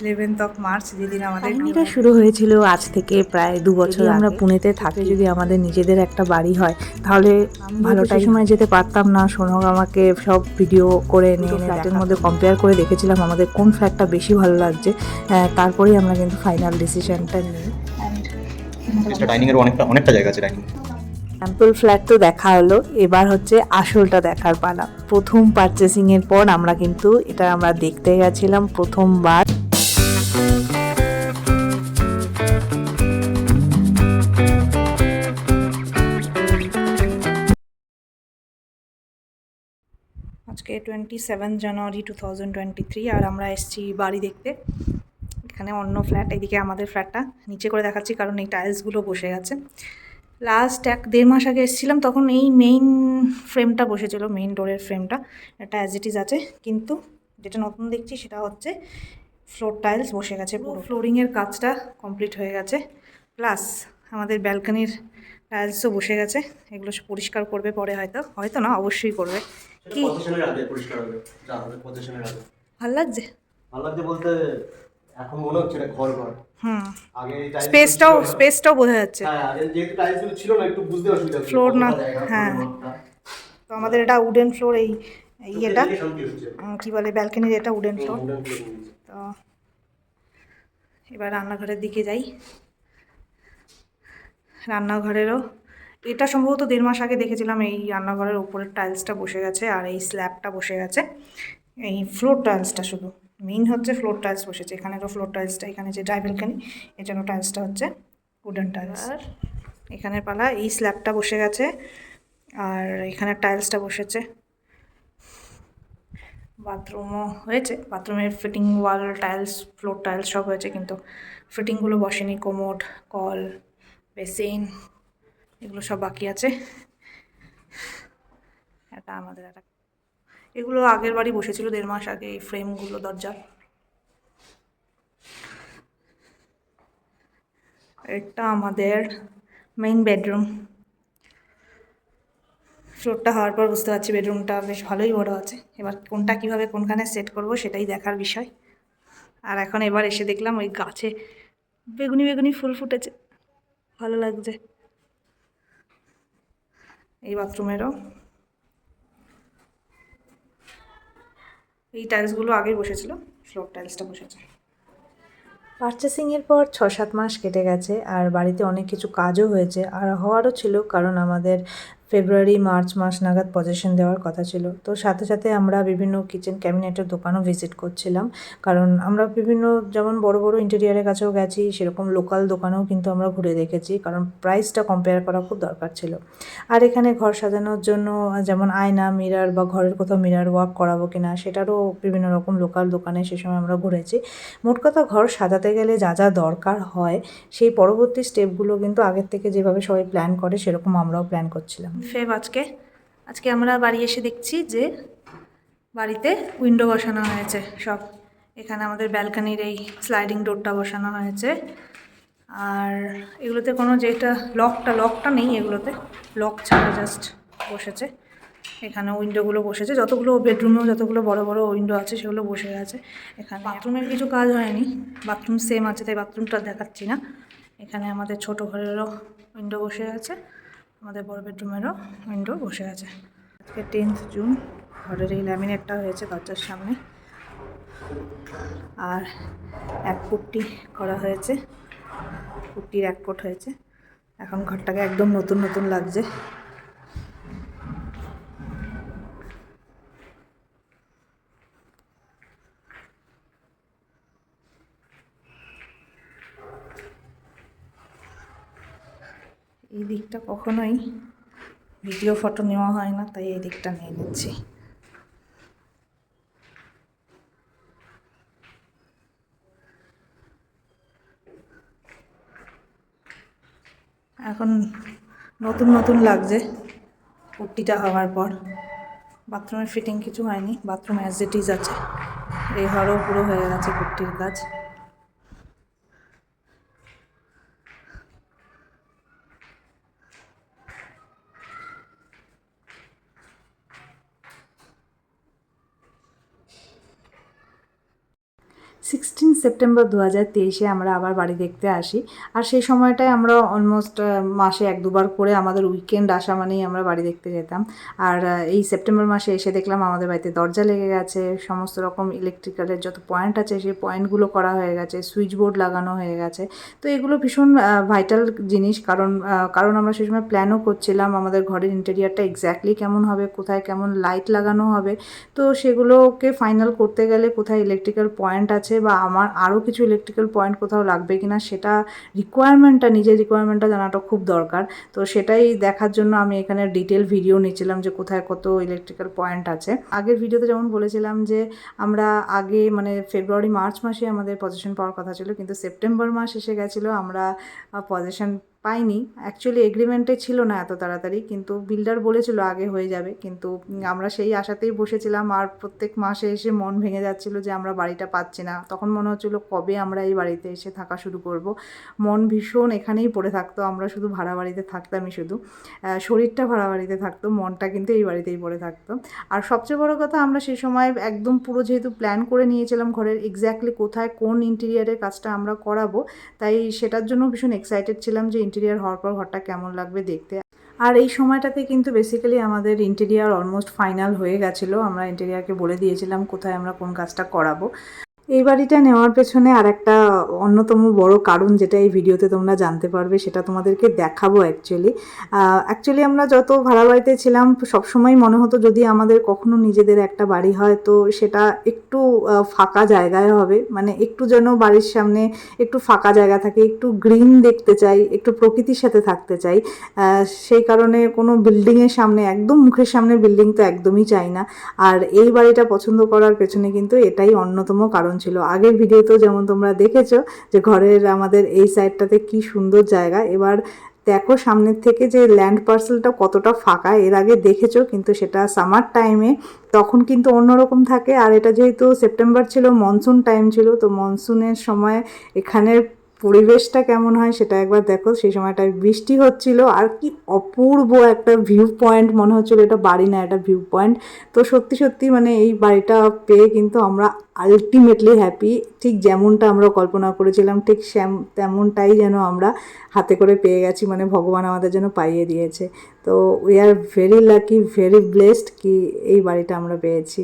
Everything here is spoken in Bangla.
ইলেভেন্থ অফ মার্চ যেদিন আমাদের কাহিনীটা শুরু হয়েছিল আজ থেকে প্রায় দু বছর আমরা পুনেতে থাকি। যদি আমাদের নিজেদের একটা বাড়ি হয় তাহলে ভালোটাই সময় যেতে পারতাম না। সোনক আমাকে সব ভিডিও করে নিয়ে ফ্ল্যাটের মধ্যে কম্পেয়ার করে দেখেছিলাম আমাদের কোন ফ্ল্যাটটা বেশি ভালো লাগছে। তারপরেই আমরা কিন্তু ফাইনাল ডিসিশনটা নিই। এটা ডাইনিং এর অনেকটা অনেকটা জায়গা আছে ডাইনিং স্যাম্পল ফ্ল্যাট তো দেখা হলো। এবার হচ্ছে আসলটা দেখার পালা। প্রথম পারচেসিং এর পর আমরা কিন্তু এটা আমরা দেখতে গেছিলাম প্রথমবার। আজকে twenty seven January two thousand twenty three আর আমরা এসেছি বাড়ি দেখতে। এখানে অন্য ফ্ল্যাট এদিকে আমাদের ফ্ল্যাটটা নিচে করে দেখাচ্ছি কারণ এই টাইলসগুলো বসে গেছে। লাস্ট এক দেড় মাস আগে এসেছিলাম, তখন এই মেইন ফ্রেমটা বসেছিল মেইন ডোরের ফ্রেমটা এটা অ্যাজ ইট ইজ আছে, কিন্তু যেটা নতুন দেখছি সেটা হচ্ছে ফ্লোর টাইলস বসে গেছে পুরো। ফ্লোরিংয়ের কাজটা কমপ্লিট হয়ে গেছে। প্লাস আমাদের ব্যালকনির টাইলসও বসে গেছে। এগুলো পরিষ্কার করবে পরে হয়তো হয়তো না, অবশ্যই করবে। কি পজিশনের আগে পরিষ্কার হবে। যা হবে পজিশনের আগে। ভালো লাগছে? ভালো লাগছে বলতে এখন মনে হচ্ছে এটা ঘর ঘর হুম। আগে স্পেসটাও। স্পেসটাও বোঝা যাচ্ছে। হ্যাঁ আগে যেহেতু টাইলস ছিল না একটু বুঝতে অসুবিধা হচ্ছিল, না, হ্যাঁ। তো আমাদের এটা উডেন ফ্লোর এই ইয়েটা। কি বলে ব্যালকনির এটা উডেন ফ্লোর। তো এবার রান্নাঘরের দিকে যাই। রান্নাঘরেরও এটা সম্ভবত দেড় মাস আগে দেখেছিলাম এই রান্নাঘরের ওপরের টাইলসটা বসে গেছে আর এই স্ল্যাবটা বসে গেছে। এই ফ্লোর টাইলসটা শুধু। মেইন হচ্ছে ফ্লোর টাইলস বসেছে। এখানেরও ফ্লোর টাইলসটা এখানে যে ড্রাই ব্যালকানি এর জন্য টাইলসটা হচ্ছে উডেন টাইলস আর? এখানের পালা এই স্ল্যাবটা বসে গেছে আর এখানের টাইলসটা বসেছে। বাথরুমও হয়েছে। বাথরুমের fitting wall tiles floor tiles সব হয়েছে কিন্তু ফিটিংগুলো বসেনি। কোমোড কল বেসিন এগুলো সব বাকি আছে। এটা আমাদের একটা এগুলো আগের বাড়ি বসেছিল দেড় মাস আগে এই ফ্রেমগুলো দরজার এটা আমাদের মেইন বেডরুম ফ্লোরটা হওয়ার পর বুঝতে পারছি বেডরুমটা বেশ ভালোই বড় আছে। এবার কোনটা কীভাবে কোনখানে সেট করব সেটাই দেখার বিষয়। আর এখন এবার এসে দেখলাম ওই গাছে বেগুনি বেগুনি ফুল ফুটেছে। ভালো লাগছে। এই বাথরুমেরও। এই টাইলসগুলো আগেই বসেছিল, ফ্লোর টাইলসটা বসেছে। পারচেসিংয়ের পর ছ সাত মাস কেটে গেছে, আর বাড়িতে অনেক কিছু কাজও হয়েছে। আর হওয়ারও ছিল, কারণ আমাদের ফেব্রুয়ারি, মার্চ মাস নাগাদ পজিশন দেওয়ার কথা ছিল। তো সাথে সাথে আমরা বিভিন্ন কিচেন ক্যাবিনেটের দোকানও ভিজিট করছিলাম। কারণ আমরা বিভিন্ন যেমন বড় বড় ইন্টেরিয়ারের কাছেও গেছি, সেরকম লোকাল দোকানেও কিন্তু আমরা ঘুরে দেখেছি। কারণ প্রাইসটা কম্পেয়ার করা খুব দরকার ছিল। আর এখানে ঘর সাজানোর জন্য যেমন আয়না মিরার বা ঘরের কোথাও মিরার ওয়ার্ক করাবো কিনা, সেটারও বিভিন্ন রকম লোকাল দোকানে সে সময় আমরা ঘুরেছি। মোট কথা ঘর সাজাতে গেলে যা যা দরকার হয়, সেই পরবর্তী স্টেপগুলো কিন্তু আগের থেকে যেভাবে সবাই প্ল্যান করে, সেরকম আমরাও প্ল্যান করছিলাম। ফেব আজকে। আজকে আমরা বাড়ি এসে দেখছি যে বাড়িতে উইন্ডো বসানো হয়েছে সব। এখানে আমাদের ব্যালকানির এই স্লাইডিং ডোরটা বসানো হয়েছে। আর এগুলোতে কোনো যেটা লকটা লকটা নেই এগুলোতে। লক ছাড়া জাস্ট বসেছে। এখানে উইন্ডোগুলো বসেছে। যতগুলো বেডরুমেও যতগুলো বড় বড় উইন্ডো আছে সেগুলো বসে আছে। এখানে বাথরুমের কিছু কাজ হয়নি। বাথরুম সেম আছে, তাই বাথরুমটা দেখাচ্ছি না। এখানে আমাদের ছোট ঘরেরও উইন্ডো বসে গেছে আমাদের বড় বেডরুমেরও উইন্ডো বসে আছে। আজকে টেন্থ জুন, ঘরের এই ল্যামিনেটটা হয়েছে দরজার সামনে। আর এক ফুটটি করা হয়েছে ফুটটির এক ফুট হয়েছে। এখন ঘরটাকে একদম নতুন নতুন লাগছে। এই দিকটা কখনোই ভিডিও ফটো নেওয়া হয় না, তাই এই দিকটা নিয়ে নিচ্ছি। এখন নতুন নতুন লাগছে কুর্তিটা হওয়ার পর। বাথরুমের ফিটিং কিছু হয়নি বাথরুম অ্যাজ ইট ইজ আছে। এই ঘরও পুরো হয়ে গেছে কুর্তির কাজ। সিক্সটিন সেপ্টেম্বর দু হাজার তেইশে আমরা আবার বাড়ি দেখতে আসি। আর সেই সময়টায় আমরা অলমোস্ট মাসে এক দুবার করে আমাদের উইকেন্ড আসা মানেই আমরা বাড়ি দেখতে যেতাম। আর এই সেপ্টেম্বর মাসে এসে দেখলাম আমাদের বাড়িতে দরজা লেগে গেছে, সমস্ত রকম ইলেকট্রিক্যালের যত পয়েন্ট আছে সেই পয়েন্টগুলো করা হয়ে গেছে সুইচ বোর্ড লাগানো হয়ে গেছে। তো এগুলো ভীষণ ভাইটাল জিনিস কারণ কারণ আমরা সেই সময় প্ল্যানও করছিলাম আমাদের ঘরের ইন্টেরিয়ারটা এক্স্যাক্টলি কেমন হবে, কোথায় কেমন লাইট লাগানো হবে। তো সেগুলোকে ফাইনাল করতে গেলে কোথায় ইলেকট্রিক্যাল পয়েন্ট আছে বা আমার আরও কিছু ইলেকট্রিক্যাল পয়েন্ট কোথাও লাগবে কি না সেটা রিকোয়ারমেন্টটা নিজের রিকোয়ারমেন্টটা জানাটা খুব দরকার। তো সেটাই দেখার জন্য আমি এখানে ডিটেল ভিডিও নিয়েছিলাম যে কোথায় কত ইলেকট্রিক্যাল পয়েন্ট আছে। আগের ভিডিওতে যেমন বলেছিলাম যে আমরা আগে মানে ফেব্রুয়ারি মার্চ মাসে আমাদের পজিশন পাওয়ার কথা ছিল, কিন্তু সেপ্টেম্বর মাস এসে গেছিল, আমরা পজিশন পাইনি। অ্যাকচুয়ালি এগ্রিমেন্টে ছিল না এত তাড়াতাড়ি, কিন্তু বিল্ডার বলেছিল আগে হয়ে যাবে। কিন্তু আমরা সেই আশাতেই বসেছিলাম আর প্রত্যেক মাসে এসে মন ভেঙে যাচ্ছিল যে আমরা বাড়িটা পাচ্ছি না। তখন মনে হচ্ছিল কবে আমরা এই বাড়িতে এসে থাকা শুরু করব। মন ভীষণ এখানেই পড়ে থাকতো, আমরা শুধু ভাড়া বাড়িতে থাকতামই শুধু। শরীরটা ভাড়া বাড়িতে থাকতো, মনটা কিন্তু এই বাড়িতেই পড়ে থাকতো। আর সবচেয়ে বড় কথা, আমরা সেই সময় একদম পুরো যেহেতু প্ল্যান করে নিয়েছিলাম ঘরের এক্স্যাক্টলি কোথায় কোন ইন্টেরিয়ারের কাজটা আমরা করাবো, তাই সেটার জন্য ভীষণ এক্সাইটেড ছিলাম যে ইন্টেরিয়ার হওয়ার পর ঘরটা কেমন লাগবে দেখতে। আর এই সময়টাতে কিন্তু বেসিক্যালি আমাদের ইন্টেরিয়ার অলমোস্ট ফাইনাল হয়ে গেছিল। আমরা ইন্টেরিয়ারকে বলে দিয়েছিলাম কোথায় আমরা কোন কাজটা করাবো। এই বাড়িটা নেওয়ার পেছনে আর একটা অন্যতম বড় কারণ যেটা এই ভিডিওতে তোমরা জানতে পারবে, সেটা তোমাদেরকে দেখাবো অ্যাকচুয়ালি অ্যাকচুয়ালি আমরা যত ভাড়া বাড়িতে ছিলাম, সবসময় মনে হতো যদি আমাদের কখনো নিজেদের একটা বাড়ি হয়, তো সেটা একটু ফাঁকা জায়গায় হবে। মানে একটু যেন বাড়ির সামনে একটু ফাঁকা জায়গা থাকে, একটু গ্রিন দেখতে চাই, একটু প্রকৃতির সাথে থাকতে চাই। সেই কারণে কোনো বিল্ডিংয়ের সামনে, একদম মুখের সামনে বিল্ডিং তো একদমই চাই না। আর এই বাড়িটা পছন্দ করার পেছনে কিন্তু এটাই অন্যতম কারণ ছিল। আগের ভিডিওতেও যেমন তোমরা দেখেছ যে ঘরের আমাদের এই সাইডটাতে কি সুন্দর জায়গা। এবার দেখো সামনের থেকে যে ল্যান্ড পার্সেলটা কতটা ফাঁকা, এর আগে দেখেছ কিন্তু সেটা সামার টাইমে তখন কিন্তু অন্যরকম থাকে। আর এটা যেহেতু সেপ্টেম্বর ছিল মনসুন টাইম ছিল, তো মনসুনের সময় এখানের পরিবেশটা কেমন হয় সেটা একবার দেখো। সেই সময়টায় বৃষ্টি হচ্ছিল আর কি অপূর্ব একটা ভিউ পয়েন্ট মনে হচ্ছিল। এটা বাড়ি না, এটা ভিউ পয়েন্ট তো সত্যি সত্যি মানে এই বাড়িটা পেয়ে কিন্তু আমরা আলটিমেটলি হ্যাপি ঠিক যেমনটা আমরা কল্পনা করেছিলাম, ঠিক শ্যাম, তেমনটাই যেন আমরা হাতে করে পেয়ে গেছি মানে ভগবান আমাদের যেন পাইয়ে দিয়েছে। তো we are very lucky very blessed কি এই বাড়িটা আমরা পেয়েছি।